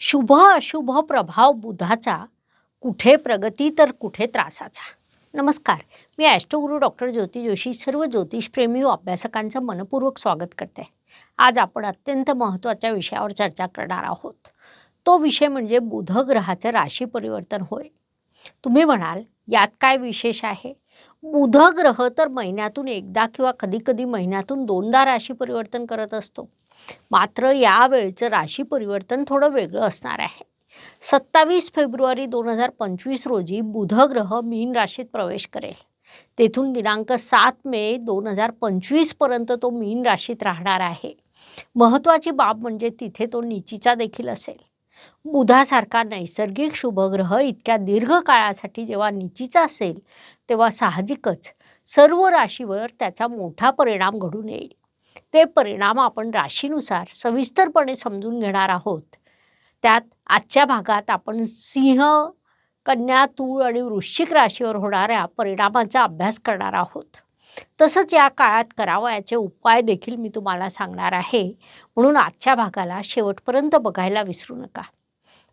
शुभ अशुभ प्रभाव बुधाचा कुठे प्रगती तर कुठे त्रासाचा. नमस्कार मी ॲस्ट्रोगुरू डॉक्टर ज्योती जोशी सर्व ज्योतिषप्रेमी व अभ्यासकांचं मनपूर्वक स्वागत करते. आज आपण अत्यंत महत्त्वाच्या विषयावर चर्चा करणार आहोत. तो विषय म्हणजे बुध ग्रहाचं राशी परिवर्तन होय. तुम्ही म्हणाल यात काय विशेष आहे? बुध ग्रह तर महिन्यातून एकदा किंवा कधीकधी महिन्यातून दोनदा राशी परिवर्तन करत असतो. मात्र यावेळचं राशी परिवर्तन थोडं वेगळं असणार आहे. सत्तावीस फेब्रुवारी दोन हजार पंचवीस रोजी बुध ग्रह मीन राशीत प्रवेश करेल. तेथून दिनांक सात मे दोन हजार पंचवीसपर्यंत तो मीन राशीत राहणार आहे. महत्त्वाची बाब म्हणजे तिथे तो निचीचा देखील असेल. बुधासारखा नैसर्गिक शुभग्रह इतक्या दीर्घ काळासाठी जेव्हा निचीचा असेल तेव्हा साहजिकच सर्व राशीवर त्याचा मोठा परिणाम घडून येईल. ते परिणाम आपण राशीनुसार सविस्तरपणे समजून घेणार आहोत. त्यात आजच्या भागात आपण सिंह कन्या तूळ आणि वृश्चिक राशीवर होणाऱ्या परिणामांचा अभ्यास करणार आहोत. तसंच या काळात करावयाचे उपाय देखील मी तुम्हाला सांगणार आहे. म्हणून आजच्या भागाला शेवटपर्यंत बघायला विसरू नका.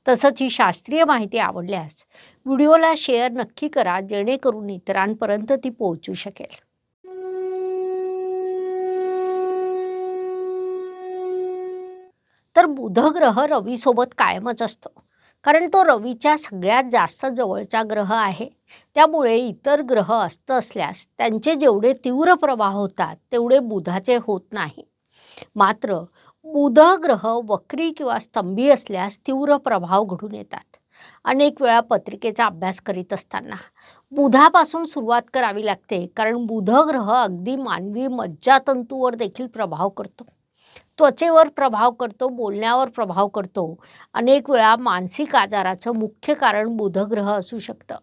तसंच ही शास्त्रीय माहिती आवडल्यास व्हिडिओला शेअर नक्की करा जेणेकरून इतरांपर्यंत ती पोहोचू शकेल. बुधग्रह बुध ग्रह रवीसोबत कायमच असतो. कारण तो रवीच्या सगळ्यात जास्त जवळचा ग्रह आहे. त्यामुळे इतर ग्रह अस्त असल्यास त्यांचे जेवढे तीव्र प्रभाव होतात तेवढे बुधाचे होत नाही. मात्र बुध ग्रह वक्री किंवा स्तंभी असल्यास तीव्र प्रभाव घडून येतात. अनेक वेळा पत्रिकेचा अभ्यास करीत असताना. बुधापासून सुरुवात करावी लागते कारण बुध ग्रह अगदी मानवी मज्जातंतूवर देखील प्रभाव करतो. त्वचेवर प्रभाव करतो बोलण्यावर प्रभाव करतो. अनेक वेळा मानसिक आजाराचं मुख्य कारण बुधग्रह असू शकतं.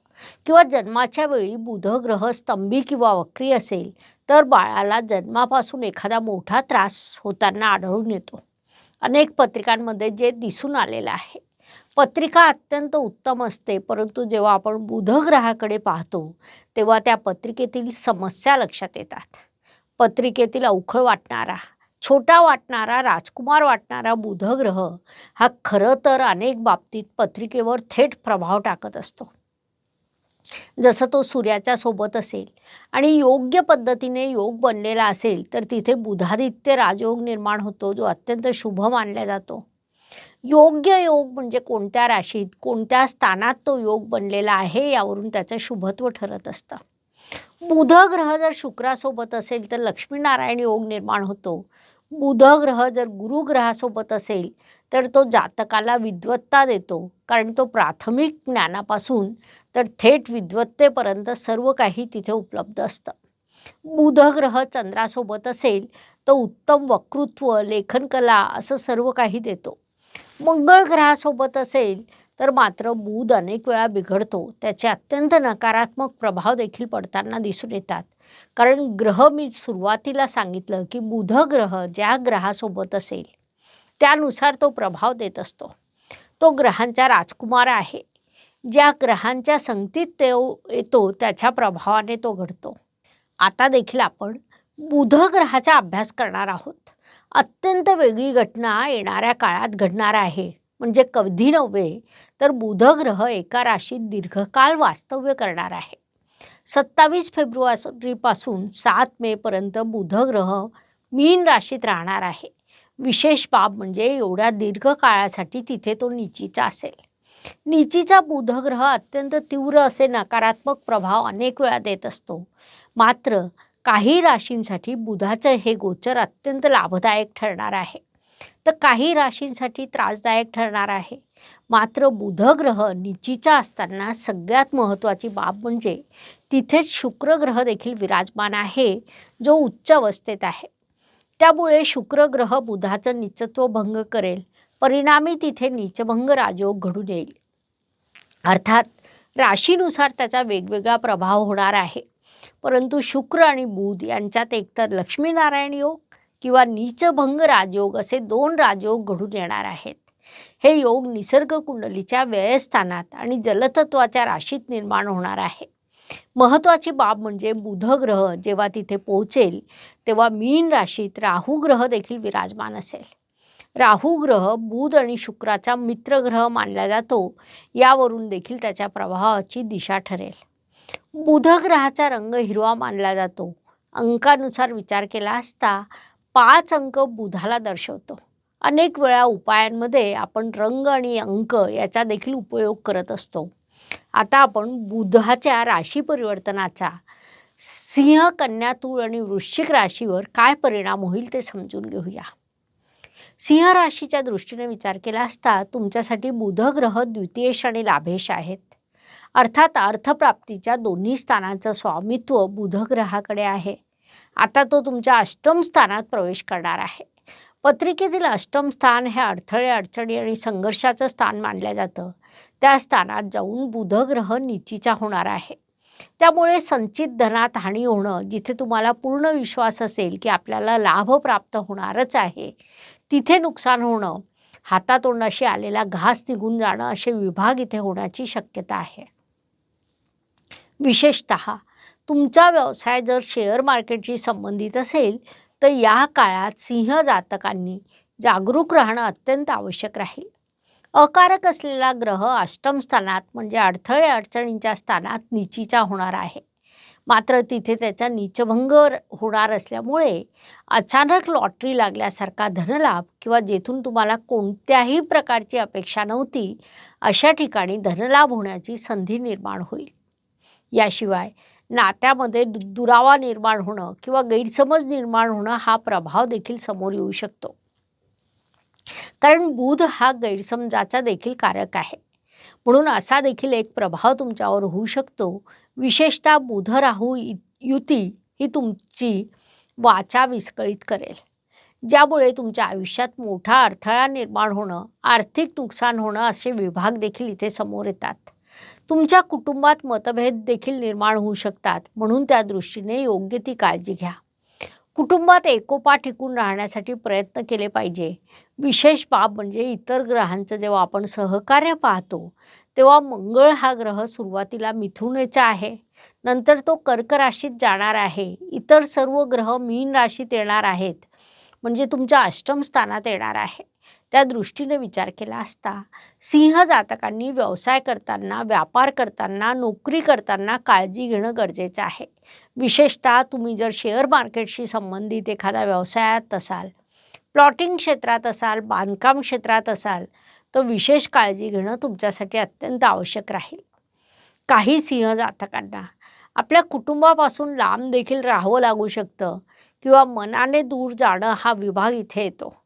किंवा जन्माच्या वेळी बुधग्रह स्तंभी किंवा वक्री असेल तर बाळाला जन्मापासून एखादा मोठा त्रास होताना आढळून येतो. अनेक पत्रिकांमध्ये जे दिसून आलेलं आहे. पत्रिका अत्यंत उत्तम असते परंतु जेव्हा आपण बुधग्रहाकडे पाहतो तेव्हा त्या पत्रिकेतील समस्या लक्षात येतात. पत्रिकेतील अवखळ वाटणारा छोटा वाटणारा राजकुमार वाटणारा बुधग्रह हा खरं तर अनेक बाबतीत पत्रिकेवर थेट प्रभाव टाकत असतो. जसं तो सूर्याच्या सोबत असेल आणि योग्य पद्धतीने योग बनलेला असेल तर तिथे बुधादित्य राजयोग निर्माण होतो जो अत्यंत शुभ मानला जातो. योग्य योग म्हणजे कोणत्या राशीत कोणत्या स्थानात तो योग बनलेला आहे यावरून त्याचं शुभत्व ठरत असतं. बुध ग्रह जर शुक्रासोबत असेल तर लक्ष्मीनारायण योग निर्माण होतो. बुध ग्रह जर गुरुग्रहासोबत असेल तर तो जातकाला विद्वत्ता देतो कारण तो प्राथमिक ज्ञानापासून तर थेट विद्वत्तेपर्यंत सर्व काही तिथे उपलब्ध असतं. बुध ग्रह चंद्रासोबत असेल तर उत्तम वक्तृत्व लेखनकला असं सर्व काही देतो. मंगळ ग्रहासोबत असेल तर मात्र बुध अनेक वेळा बिघडतो. त्याचे अत्यंत नकारात्मक प्रभाव देखील पडताना दिसून येतात. कारण ग्रह मी सुरुवातीला सांगितलं की बुध ग्रह ज्या ग्रहासोबत असेल त्यानुसार तो प्रभाव देत असतो. तो ग्रहांचा राजकुमार आहे. ज्या ग्रहांच्या संगतीत ते येतो त्याच्या प्रभावाने तो घडतो. आता देखील आपण बुध ग्रहाचा अभ्यास करणार आहोत. अत्यंत वेगळी घटना येणाऱ्या काळात घडणार आहे. म्हणजे कधी नव्हे तर बुध ग्रह एका राशीत दीर्घकाळ वास्तव्य करणार आहे. सत्तावीस फेब्रुवारीपासून सात मेपर्यंत बुध ग्रह मीन राशीत राहणार आहे. विशेष बाब म्हणजे एवढ्या दीर्घ काळासाठी तिथे तो निचीचा असेल. निचीचा बुधग्रह अत्यंत तीव्र असे नकारात्मक प्रभाव अनेक वेळा देत असतो. मात्र काही राशींसाठी बुधाचं हे गोचर अत्यंत लाभदायक ठरणार आहे. तर काही राशींसाठी त्रासदायक ठरणार आहे. मात्र बुधग्रह निचीचा असताना सगळ्यात महत्त्वाची बाब म्हणजे तिथेच शुक्र ग्रह देखील विराजमान आहे जो उच्च अवस्थेत आहे. त्यामुळे शुक्र ग्रह बुधाचं निचत्व भंग करेल. परिणामी तिथे नीचभंग राजयोग घडून येईल. अर्थात राशीनुसार त्याचा वेगवेगळा प्रभाव होणार आहे. परंतु शुक्र आणि बुध यांच्यात एकतर लक्ष्मीनारायण योग किंवा नीचभंग राजयोग असे दोन राजयोग घडून येणार आहेत. हे योग निसर्ग कुंडलीच्या व्ययस्थानात आणि जलतत्वाच्या राशीत निर्माण होणार आहे. महत्त्वाची बाब म्हणजे बुध ग्रह जेव्हा तिथे पोहोचेल तेव्हा मीन राशीत राहू ग्रह देखील विराजमान असेल. राहू ग्रह बुध आणि शुक्राचा मित्र ग्रह मानला जातो यावरून देखील त्याच्या प्रवाहाची दिशा ठरेल. बुध ग्रहाचा रंग हिरवा मानला जातो. अंकानुसार विचार केला असता पाच अंक बुधाला दर्शवतो. अनेक वेळा उपायांमध्ये आपण रंग आणि अंक याचा देखील उपयोग करत असतो. आता आपण बुधाच्या राशी परिवर्तनाचा सिंह कन्या तूळ आणि वृश्चिक राशीवर काय परिणाम होईल ते समजून घेऊया. सिंह राशीच्या दृष्टीने विचार केला असता तुमच्यासाठी बुध ग्रह द्वितीयेश आणि लाभेश आहेत. अर्थात अर्थप्राप्तीच्या दोन्ही स्थानांचं स्वामित्व बुधग्रहाकडे आहे. आता तो तुमच्या अष्टम स्थानात प्रवेश करणार आहे. पत्रिकेतील अष्टम स्थान हे अडथळे अडचणी आणि संघर्षाचं स्थान मानलं जातं. त्या स्थानात जाऊन बुधग्रह निचीचा होणार आहे. त्यामुळे संचित धनात हानी होणं जिथे तुम्हाला पूर्ण विश्वास असेल की आपल्याला लाभ प्राप्त होणारच आहे तिथे नुकसान होणं हातातोंडाशी आलेला घास निघून जाणं असे विभाग इथे होण्याची शक्यता आहे. विशेषत तुमचा व्यवसाय जर शेअर मार्केटशी संबंधित असेल तर या काळात सिंह जातकांनी जागरूक राहणं अत्यंत आवश्यक राहील. अकारक असलेला ग्रह अष्टम स्थानात म्हणजे अडथळे अडचणींच्या स्थानात निचीचा होणार आहे. मात्र तिथे त्याचा नीचभंग होणार असल्यामुळे अचानक लॉटरी लागल्यासारखा धनलाभ किंवा जेथून तुम्हाला कोणत्याही प्रकारची अपेक्षा नव्हती अशा ठिकाणी धनलाभ होण्याची संधी निर्माण होईल. याशिवाय नात्यामध्ये दुरावा निर्माण होणं किंवा गैरसमज निर्माण होणं हा प्रभाव देखील समोर येऊ शकतो. कारण बुध हा गैरसमजाचा देखील कारक आहे. म्हणून असा देखील एक प्रभाव तुमच्यावर होऊ शकतो. विशेषतः बुध राहू युती ही तुमची वाचा विस्कळीत करेल. ज्यामुळे तुमच्या आयुष्यात मोठा अडथळा निर्माण होणं आर्थिक नुकसान होणं असे विभाग देखील इथे समोर येतात. तुमच्या कुटुंबात मतभेद देखील निर्माण होऊ शकतात. म्हणून त्या दृष्टीने योग्य ती काळजी घ्या. कुटुंबात एकोपा टिकून राहण्यासाठी प्रयत्न केले पाहिजे. विशेष बाब म्हणजे इतर ग्रहांचं जेव्हा आपण सहकार्य पाहतो तेव्हा मंगळ हा ग्रह सुरुवातीला मिथुनेचा आहे. नंतर तो कर्क राशीत जाणार आहे. इतर सर्व ग्रह मीन राशीत येणार आहेत. म्हणजे तुमच्या अष्टम स्थानात येणार आहे त्या दृष्टीने विचार केला असता. सिंह जातकांनी व्यवसाय करताना व्यापार करताना नोकरी करताना काळजी घेणं गरजेचं आहे. विशेषतः तुम्ही जर शेअर मार्केटशी संबंधित एखाद्या व्यवसायात असाल प्लॉटिंग क्षेत्रात असाल बांधकाम क्षेत्रात असाल तर विशेष काळजी घेणं तुमच्यासाठी अत्यंत आवश्यक राहील. काही सिंह जातकांना आपल्या कुटुंबापासून लांब देखील राहावं लागू शकतं किंवा मनाने दूर जाणं हा विभाग इथे येतो.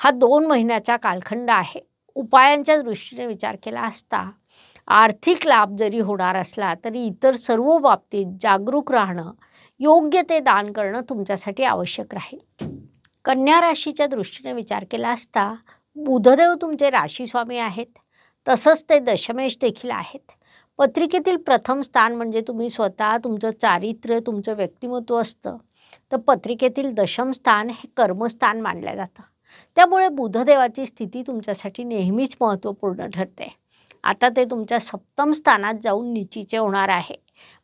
हा दोन महिन्याचा कालखंड आहे. उपायांच्या दृष्टीने विचार केला असता आर्थिक लाभ जरी होणार असला तरी इतर सर्व बाबतीत जागरूक राहणं योग्य ते दान करणं तुमच्यासाठी आवश्यक राहील. कन्या राशीच्या दृष्टीने विचार केला असता बुधदेव तुमचे राशीस्वामी आहेत. तसंच ते दशमेश देखील आहेत. पत्रिकेतील प्रथम स्थान म्हणजे तुम्ही स्वतः तुमचं चारित्र्य तुमचं व्यक्तिमत्व असतं. तर पत्रिकेतील दशम स्थान हे कर्मस्थान मानलं जातं. त्यामुळे बुधदेवाची स्थिती तुमच्यासाठी नेहमीच महत्त्वपूर्ण ठरते. आता ते तुमच्या सप्तम स्थानात जाऊन निचीचे होणार आहे.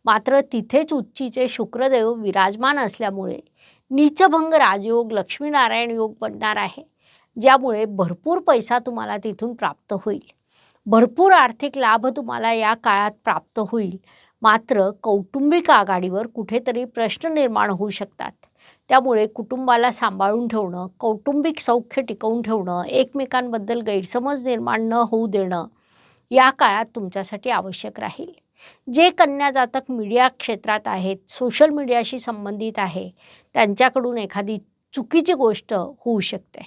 मात्र तिथेच उच्चीचे शुक्रदेव विराजमान असल्यामुळे नीचभंग राजयोग लक्ष्मीनारायण योग बनणार आहे ज्यामुळे भरपूर पैसा तुम्हाला तिथून प्राप्त होईल. भरपूर आर्थिक लाभ तुम्हाला या काळात प्राप्त होईल. मात्र कौटुंबिक आघाडीवर कुठेतरी प्रश्न निर्माण होऊ शकतात. त्यामुळे कुटुंबाला सांभाळून ठेवणं कौटुंबिक सौख्य टिकवून ठेवणं एकमेकांबद्दल गैरसमज निर्माण न होऊ देणं या काळात तुमच्यासाठी आवश्यक राहील. जे कन्या जातक मीडिया क्षेत्रात आहेत सोशल मीडियाशी संबंधित आहे त्यांच्याकडून एखादी चुकीची गोष्ट होऊ शकते.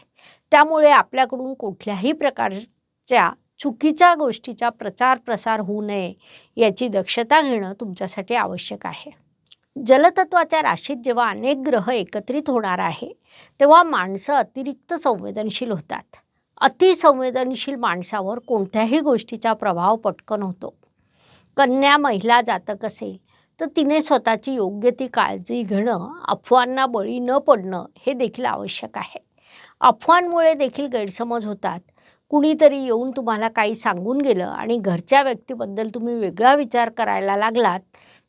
त्यामुळे आपल्याकडून कुठल्याही प्रकारच्या चुकीच्या गोष्टीचा प्रचार प्रसार होऊ नये याची दक्षता घेणं तुमच्यासाठी आवश्यक आहे. जलतत्वाच्या राशीत जेव्हा अनेक ग्रह एकत्रित होणार आहे तेव्हा माणसं अतिरिक्त संवेदनशील होतात. अतिसंवेदनशील माणसावर कोणत्याही गोष्टीचा प्रभाव पटकन होतो. कन्या महिला जातक असेल तर तिने स्वतःची योग्य ती काळजी घेणं अफवांना बळी न पडणं हे देखील आवश्यक आहे. अफवांमुळे देखील गैरसमज होतात. कुणीतरी येऊन तुम्हाला काही सांगून गेलं आणि घरच्या व्यक्तीबद्दल तुम्ही वेगळा विचार करायला लागलात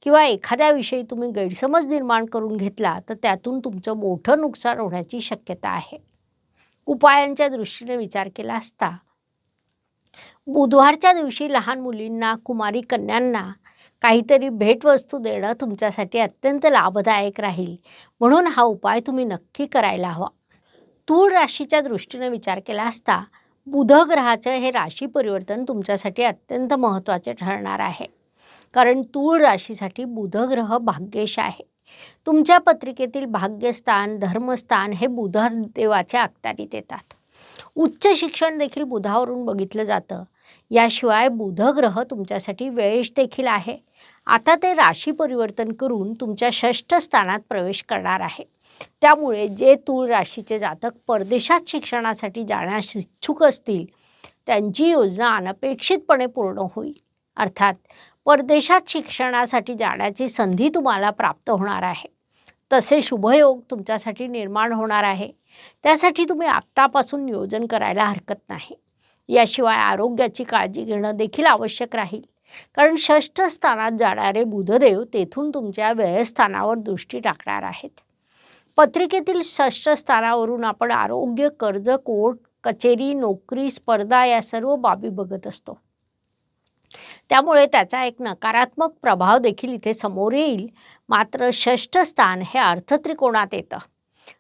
किंवा एखाद्याविषयी तुम्ही गैरसमज निर्माण करून घेतला तर त्यातून तुमचं मोठं नुकसान होण्याची शक्यता आहे. उपायांच्या दृष्टीने विचार केला असता. बुधवारच्या दिवशी लहान मुलींना कुमारी कन्यांना काहीतरी भेटवस्तू देणं तुमच्यासाठी अत्यंत लाभदायक राहील. म्हणून हा उपाय तुम्ही नक्की करायला हवा. तूळ राशीच्या दृष्टीने विचार केला असता बुध ग्रहाचं हे राशी परिवर्तन तुमच्यासाठी अत्यंत महत्त्वाचे ठरणार आहे. कारण तूळ राशीसाठी बुधग्रह भाग्येश आहे. तुमच्या पत्रिकेतील भाग्यस्थान धर्मस्थान हे बुध देवाच्या अखत्यारीत येतात उच्च शिक्षण देखील बुधावरून बघितलं जातं. याशिवाय बुध ग्रह तुमच्यासाठी वेळेश देखील आहे. आता ते राशी परिवर्तन करून तुमच्या षष्ठ स्थानात प्रवेश करणार आहे. त्यामुळे जे तूळ राशीचे जातक परदेशात शिक्षणासाठी जाण्यास इच्छुक असतील त्यांची योजना अनपेक्षितपणे पूर्ण होईल. अर्थात परदेशात शिक्षणासाठी जाण्याची संधी तुम्हाला प्राप्त होणार आहे. तसे शुभयोग तुमच्यासाठी निर्माण होणार आहे. त्यासाठी तुम्ही आत्तापासून नियोजन करायला हरकत नाही. याशिवाय आरोग्याची काळजी घेणं देखील आवश्यक राहील. कारण षष्ठ स्थानात जाणारे बुधदेव तेथून तुमच्या व्ययस्थानावर दृष्टी टाकणार आहेत. पत्रिकेतील षष्ठ स्थानावरून आपण आरोग्य कर्ज कोर्ट कचेरी नोकरी स्पर्धा या सर्व बाबी बघत असतो. त्यामुळे त्याचा एक नकारात्मक प्रभाव देखील इथे समोर येईल. मात्र षष्ठ स्थान हे अर्थत्रिकोणात येतं.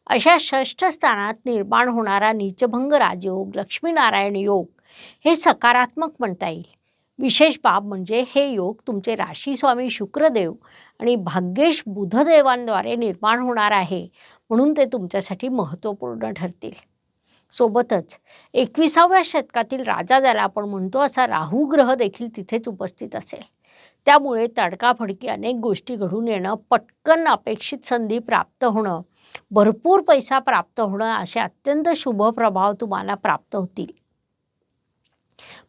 अशा षष्ठ स्थानात निर्माण होणारा नीचभंग राजयोग लक्ष्मीनारायण योग हे सकारात्मक म्हणता येईल. विशेष बाब म्हणजे हे योग तुमचे राशीस्वामी शुक्रदेव आणि भाग्येश बुधदेवांद्वारे निर्माण होणार आहे. म्हणून ते तुमच्यासाठी महत्त्वपूर्ण ठरतील. सोबतच. एकविसाव्या शतकातील राजा ज्याला आपण म्हणतो असा राहू ग्रह देखील तिथेच उपस्थित असेल. त्यामुळे तडकाफडकी अनेक गोष्टी घडून येणं पटकन अपेक्षित संधी प्राप्त होणं भरपूर पैसा प्राप्त होणं असे अत्यंत शुभ प्रभाव तुम्हाला प्राप्त होतील.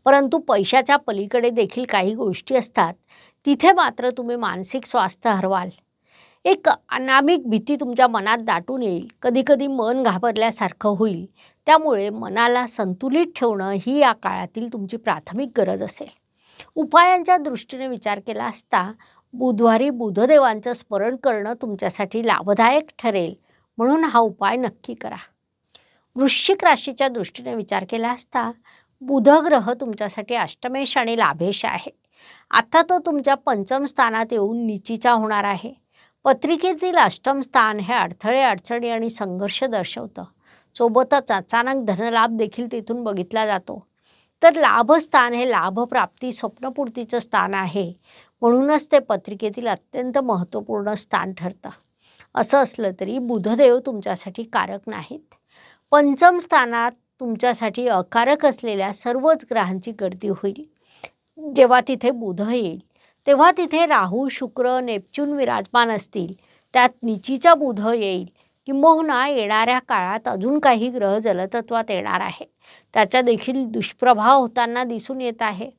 परंतु पैशाच्या पलीकडे देखील काही गोष्टी असतात. तिथे मात्र तुम्ही मानसिक स्वास्थ्य हरवाल. एक अनामिक भीती तुमच्या मनात दाटून येईल. कधीकधी मन घाबरल्यासारखं होईल. त्यामुळे मनाला संतुलित ठेवणं ही या काळातील तुमची प्राथमिक गरज असेल. उपायांच्या दृष्टीने विचार केला असता बुधवारी बुधदेवांचं स्मरण करणं तुमच्यासाठी लाभदायक ठरेल. म्हणून हा उपाय नक्की करा. वृश्चिक राशीच्या दृष्टीने विचार केला असता बुध ग्रह तुमच्यासाठी अष्टमेश आणि लाभेश आहे. आता तो तुमच्या पंचम स्थानात येऊन निचीचा होणार आहे. पत्रिकेतील अष्टम स्थान हे अडथळे अडचणी आणि संघर्ष दर्शवतं. सोबतच अचानक धनलाभ देखील तिथून बघितला जातो. तर लाभस्थान हे लाभप्राप्ती स्वप्नपूर्तीचं स्थान आहे. म्हणूनच ते पत्रिकेतील अत्यंत महत्त्वपूर्ण स्थान ठरतं. असं असलं तरी बुधदेव तुमच्यासाठी कारक नाहीत. पंचम स्थानात तुमच्यासाठी अकारक असलेल्या सर्वच ग्रहांची गर्दी होईल. जेव्हा तिथे बुध येईल तेव्हा तिथे राहू शुक्र नेपच्यून विराजमान असतील. त्यात निचीचा बुध येईल. किंबहुना येणाऱ्या काळात अजून काही ग्रह जलतत्वात येणार आहे. त्याचा देखील दुष्प्रभाव होताना दिसून येत आहे.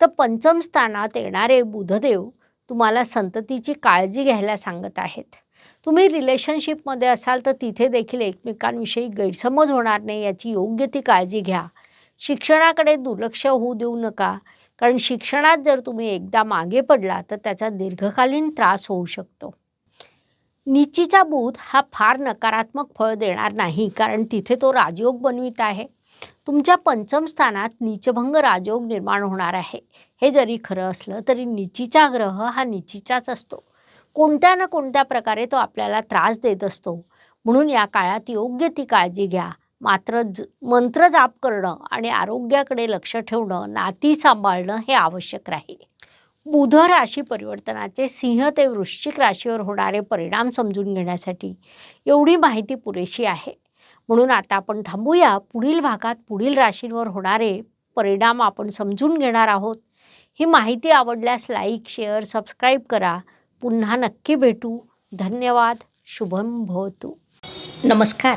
तर पंचम स्थानात येणारे बुधदेव तुम्हाला संततीची काळजी घ्यायला सांगत आहेत. तुम्ही रिलेशनशिपमध्ये असाल तर तिथे देखील एकमेकांविषयी गैरसमज होणार नाही याची योग्य ती काळजी घ्या. शिक्षणाकडे दुर्लक्ष होऊ देऊ नका. कारण शिक्षणात जर तुम्ही एकदा मागे पडला तर त्याचा दीर्घकालीन त्रास होऊ शकतो. निचीचा बुध हा फार नकारात्मक फळ देणार नाही कारण तिथे तो राजयोग बनवित आहे. तुमच्या पंचम स्थानात नीचभंग राजयोग निर्माण होणार आहे. हे जरी खरं असलं तरी निचीचा ग्रह हा निचीचाच असतो. कोणत्या ना कोणत्या प्रकारे तो आपल्याला त्रास देत असतो. म्हणून या काळात योग्य ती काळजी घ्या. मात्र ज मंत्र जाप करणं आणि आरोग्याकडे लक्ष ठेवणं नाती सांभाळणं हे आवश्यक राहील. बुध राशी परिवर्तनाचे सिंह ते वृश्चिक राशीवर होणारे परिणाम समजून घेण्यासाठी एवढी माहिती पुरेशी आहे. म्हणून आता आपण थांबूया. पुढील भागात पुढील राशींवर होणारे परिणाम आपण समजून घेणार आहोत. ही माहिती आवडल्यास लाईक शेअर सबस्क्राईब करा. पुन्हा नक्की भेटू. धन्यवाद. शुभम भवतु. नमस्कार.